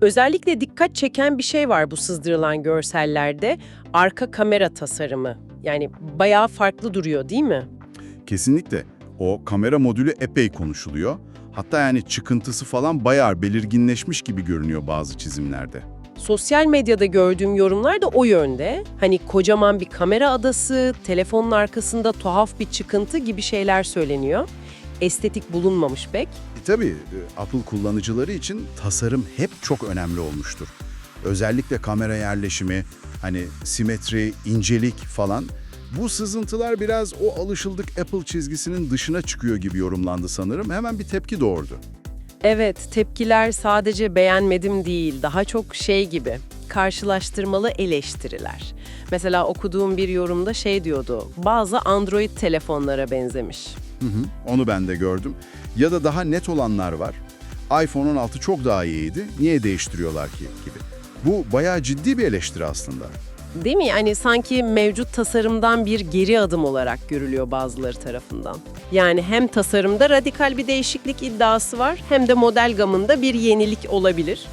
Özellikle dikkat çeken bir şey var bu sızdırılan görsellerde. Arka kamera tasarımı. Yani bayağı farklı duruyor değil mi? Kesinlikle. O kamera modülü epey konuşuluyor. Hatta yani çıkıntısı falan bayağı belirginleşmiş gibi görünüyor bazı çizimlerde. Sosyal medyada gördüğüm yorumlar da o yönde. Hani kocaman bir kamera adası, telefonun arkasında tuhaf bir çıkıntı gibi şeyler söyleniyor. Estetik bulunmamış pek. E tabii e, Apple kullanıcıları için tasarım hep çok önemli olmuştur. Özellikle kamera yerleşimi, hani simetri, incelik falan. Bu sızıntılar biraz o alışıldık Apple çizgisinin dışına çıkıyor gibi yorumlandı sanırım. Hemen bir tepki doğurdu. Evet, tepkiler sadece beğenmedim değil, daha çok şey gibi, karşılaştırmalı eleştiriler. Mesela okuduğum bir yorumda şey diyordu, bazı Android telefonlara benzemiş. Hı hı, onu ben de gördüm. Ya da daha net olanlar var. iPhone 16 çok daha iyiydi, niye değiştiriyorlar ki gibi. Bu bayağı ciddi bir eleştiri aslında. Değil mi? Yani sanki mevcut tasarımdan bir geri adım olarak görülüyor bazıları tarafından. Yani hem tasarımda radikal bir değişiklik iddiası var hem de model gamında bir yenilik olabilir.